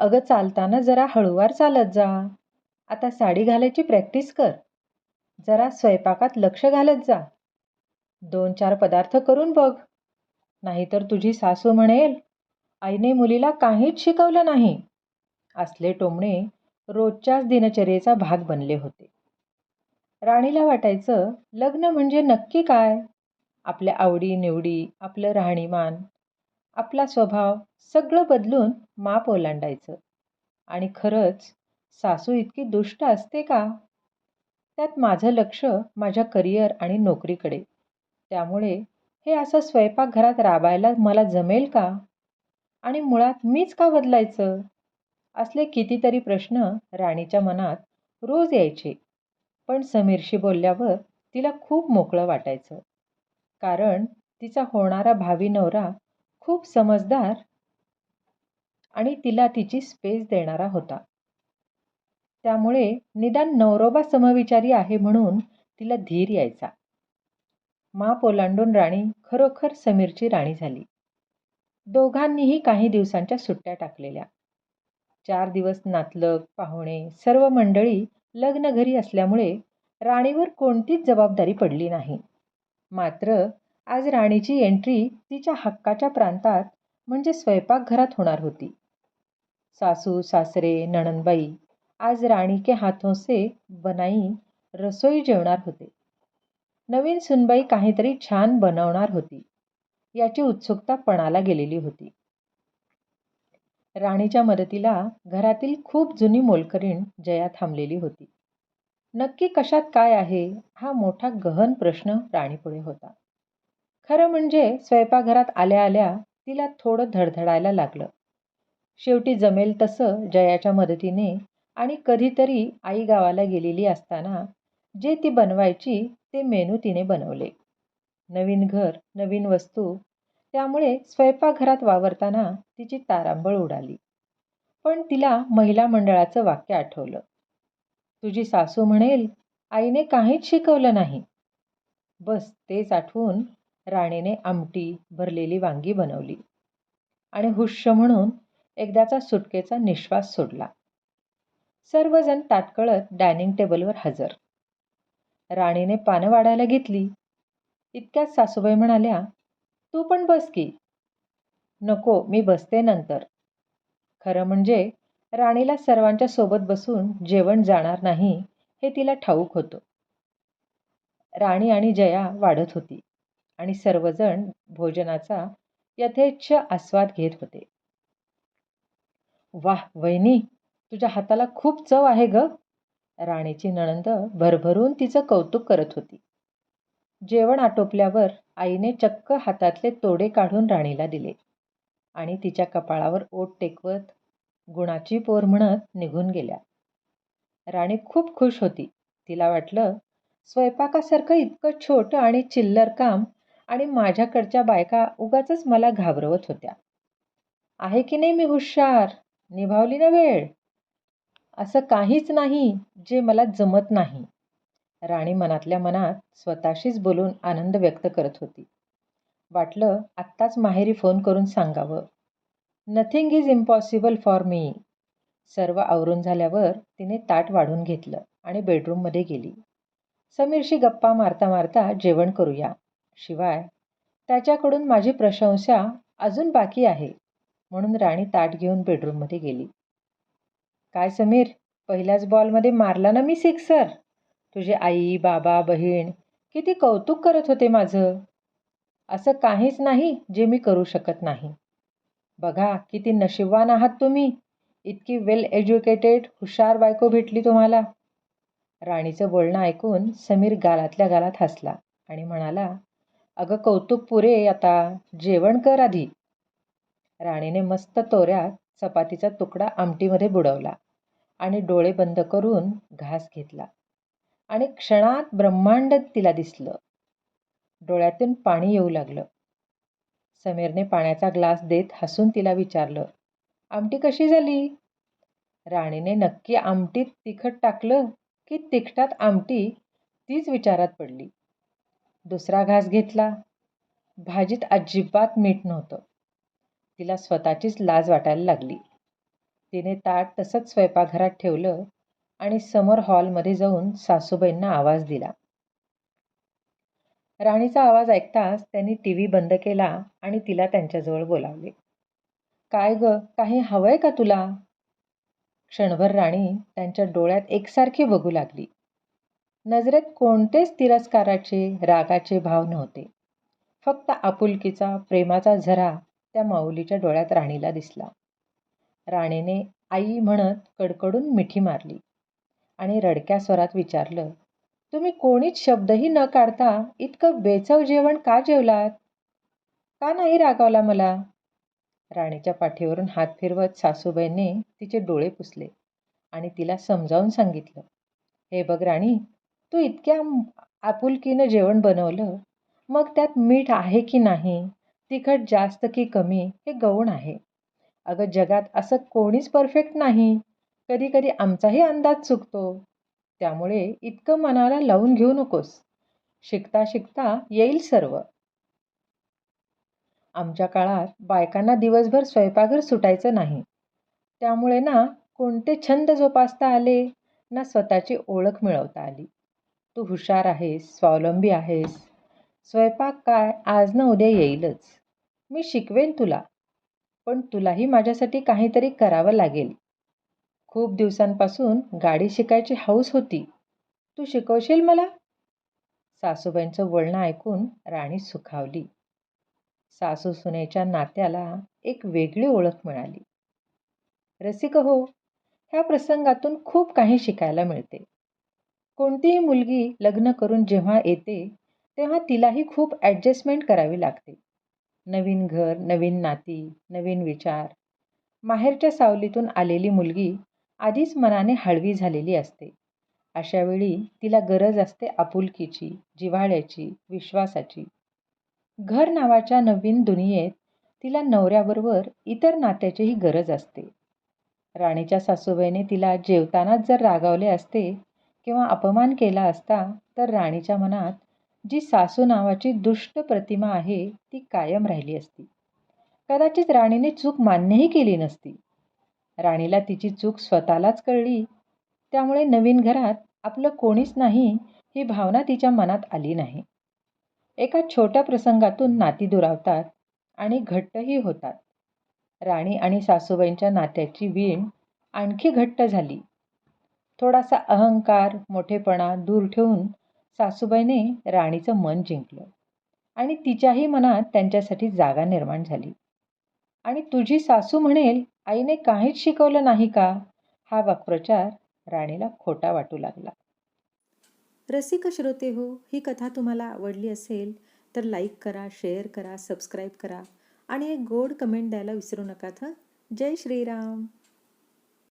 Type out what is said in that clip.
अगं चालताना जरा हळूवार चालत जा. आता साडी घालायची प्रॅक्टिस कर. जरा स्वयंपाकात लक्ष घालत जा. दोन चार पदार्थ करून बघ. नाहीतर तुझी सासू म्हणेल आईने मुलीला काहीच शिकवलं नाही. असले टोमणे रोजच्याच दिनचर्येचा भाग बनले होते. राणीला वाटायचं लग्न म्हणजे नक्की काय? आपल्या आवडी निवडी आपलं राहणीमान आपला स्वभाव सगळं बदलून माप ओलांडायचं. आणि खरंच सासू इतकी दुष्ट असते का? त्यात माझं लक्ष माझ्या करिअर आणि नोकरीकडे. त्यामुळे हे असं स्वयंपाकघरात राबायला मला जमेल का? आणि मुळात मीच का बदलायचं? असले कितीतरी प्रश्न राणीच्या मनात रोज यायचे. पण समीरशी बोलल्यावर तिला खूप मोकळं वाटायचं. कारण तिचा होणारा भावी नवरा खूप समजदार आणि तिला तिची स्पेस देणारा होता. त्यामुळे निदान नवरोबा समविचारी आहे म्हणून तिला धीर यायचा. माप ओलांडून राणी खरोखर समीरची राणी झाली. दोघांनीही काही दिवसांच्या सुट्ट्या टाकलेल्या. चार दिवस नातलग पाहुणे सर्व मंडळी लग्न घरी असल्यामुळे राणीवर कोणतीच जबाबदारी पडली नाही. मात्र आज राणीची एंट्री तिच्या हक्काच्या प्रांतात म्हणजे स्वयंपाकघरात होणार होती. सासू सासरे नणनबाई आज राणी के हाथों से बनाई रसोई जेवणार होते. नवीन सुनबाई काहीतरी छान बनवणार होती. याची उत्सुकता पणाला गेलेली होती. राणीच्या मदतीला घरातील खूप जुनी मोलकरीण जया थांबलेली होती. नक्की कशात काय आहे हा मोठा गहन प्रश्न राणीपुढे होता. खरं म्हणजे स्वयंपाकघरात आल्या आल्या तिला थोडं धडधडायला लागलं. शेवटी जमेल तसं जयाच्या मदतीने आणि कधीतरी आई गावाला गेलेली असताना जे ती बनवायची ते मेनू तिने बनवले. नवीन घर नवीन वस्तू त्यामुळे स्वयंपाकघरात वावरताना तिची तारांबळ उडाली. पण तिला महिला मंडळाचं वाक्य आठवलं. तुझी सासू म्हणेल आईने काहीच शिकवलं नाही. बस तेच आठवून राणीने आमटी भरलेली वांगी बनवली. आणि हुश्य म्हणून एकदाचा सुटकेचा निश्वास सोडला. सर्वजण ताटकळत डायनिंग टेबलवर हजर. राणीने पानं वाढायला घेतली. इतक्यात सासूबाई म्हणाल्या तू पण बस की. नको मी बसते नंतर. खरं म्हणजे राणीला सर्वांच्या सोबत बसून जेवण जाणार नाही हे तिला ठाऊक होतं. राणी आणि जया वाढत होती. आणि सर्वजण भोजनाचा यथेच्छ आस्वाद घेत होते. वाह वहिनी तुझ्या हाताला खूप चव आहे ग. राणीची नणंद भरभरून तिचं कौतुक करत होती. जेवण आटोपल्यावर आईने चक्क हातातले तोडे काढून राणीला दिले आणि तिच्या कपाळावर ओट टेकवत गुणाची पोर म्हणत निघून गेल्या. राणी खूप खुश होती. तिला वाटलं स्वयंपाकासारखं इतकं छोटं आणि चिल्लर काम आणि माझ्याकडच्या बायका उगाच मला घाबरवत होत्या. आहे की नाही मी हुशार? निभावली ना वेळ? असं काहीच नाही जे मला जमत नाही. राणी मनातल्या मनात स्वतःशीच बोलून आनंद व्यक्त करत होती. वाटलं आत्ताच माहेरी फोन करून सांगावं. Nothing is impossible for me सर्व आवरून झाल्यावर तिने ताट वाढून घेतलं आणि बेडरूममध्ये गेली. समीरशी गप्पा मारता मारता जेवण करूया. शिवाय त्याच्याकडून माझी प्रशंसा अजून बाकी आहे म्हणून राणी ताट घेऊन बेडरूममध्ये गेली. काय समीर पहिल्याच बॉलमध्ये मारला ना मी सिक्सर? तुझे आई बाबा बहीण किती कौतुक करत होते माझं. असं काहीच नाही जे मी करू शकत नाही. बघा किती नशीबवान आहात तुम्ही. इतकी वेल एज्युकेटेड हुशार बायको भेटली तुम्हाला. राणीचं बोलणं ऐकून समीर गालातल्या गालात हसला आणि म्हणाला अगं कौतुक पुरे आता जेवण कर आधी. राणीने मस्त तोऱ्यात चपातीचा तुकडा आमटीमध्ये बुडवला आणि डोळे बंद करून घास घेतला. आणि क्षणात ब्रह्मांड तिला दिसलं. डोळ्यातून पाणी येऊ लागलं. समीरने पाण्याचा ग्लास देत हसून तिला विचारलं आमटी कशी झाली? राणीने नक्की आमटीत तिखट टाकलं की तिखटात आमटी तीच विचारात पडली. दुसरा घास घेतला. भाजीत अजिबात मीठ नव्हतं. तिला स्वतःचीच लाज वाटायला लागली. तिने ताट तसंच स्वयंपाकघरात ठेवलं आणि समोर हॉलमध्ये जाऊन सासूबाईंना आवाज दिला. राणीचा आवाज ऐकताच त्यांनी टी व्ही बंद केला आणि तिला त्यांच्याजवळ बोलावले. काय ग काही हवंय का तुला? क्षणभर राणी त्यांच्या डोळ्यात एकसारखी बघू लागली. नजरेत कोणतेच तिरस्काराचे रागाचे भाव नव्हते. फक्त आपुलकीचा प्रेमाचा झरा त्या माऊलीच्या डोळ्यात राणीला दिसला. राणीने आई म्हणत कडकडून मिठी मारली आणि रडक्या स्वरात विचारलं तुम्ही कोणीच शब्दही न काढता इतकं बेचव जेवण का जेवलात? का नाही रागावला मला? राणीच्या पाठीवरून हात फिरवत सासूबाईंनी तिचे डोळे पुसले आणि तिला समजावून सांगितलं हे बघ राणी तू इतक्या आपुलकीनं जेवण बनवलं मग त्यात मीठ आहे की नाही तिखट जास्त की कमी हे गौण आहे. अगं जगात असं कोणीच परफेक्ट नाही. कधी कधी आमचाही अंदाज चुकतो. त्यामुळे इतकं मनाला लावून घेऊ नकोस. शिकता शिकता येईल सर्व. आमच्या काळात बायकांना दिवसभर स्वयंपाकघर सुटायचं नाही. त्यामुळे ना कोणते छंद जोपासता आले ना स्वतःची ओळख मिळवता आली. तू हुशार आहेस स्वावलंबी आहेस. स्वयंपाक काय आज ना उद्या येईलच. मी शिकवेन तुला. पण तुलाही माझ्यासाठी काहीतरी करावं लागेल. खूप दिवसांपासून गाडी शिकायची हौस होती. तू शिकवशील मला? सासूबाईंचं बोलणं ऐकून राणी सुखावली. सासू सुनेच्या नात्याला एक वेगळी ओळख मिळाली. रसिक हो ह्या प्रसंगातून खूप काही शिकायला मिळते. कोणतीही मुलगी लग्न करून जेव्हा येते तेव्हा तिलाही खूप ॲडजस्टमेंट करावी लागते. नवीन घर नवीन नाती नवीन विचार. माहेरच्या सावलीतून आलेली मुलगी आधीच मनाने हळवी झालेली असते. अशावेळी तिला गरज असते आपुलकीची जिव्हाळ्याची विश्वासाची. घर नावाच्या नवीन दुनियेत तिला नवऱ्याबरोबर इतर नात्याचीही गरज असते. राणीच्या सासूबाईने तिला जेवतानाच जर रागावले असते किंवा अपमान केला असता तर राणीच्या मनात जी सासू नावाची दुष्ट प्रतिमा आहे ती कायम राहिली असती. कदाचित राणीने चूक मान्यही केली नसती. राणीला तिची चूक स्वतःलाच कळली. त्यामुळे नवीन घरात आपलं कोणीच नाही ही भावना तिच्या मनात आली नाही. एका छोट्या प्रसंगातून नाती दुरावतात आणि घट्टही होतात. राणी आणि सासूबाईंच्या नात्याची वीण आणखी घट्ट झाली. थोडासा अहंकार मोठेपणा दूर ठेवून सासूबाईने राणीचं मन जिंकलं. आणि तिच्याही मनात त्यांच्यासाठी जागा निर्माण झाली. आणि तुझी सासू म्हणेल आईने काहीच शिकवलं नाही का? हा वाक्प्रचार राणीला खोटा वाटू लागला. रसिक श्रोते हो ही कथा तुम्हाला आवडली असेल तर लाईक करा शेअर करा सबस्क्राईब करा आणि एक गोड कमेंट द्यायला विसरू नका हं जय श्रीराम.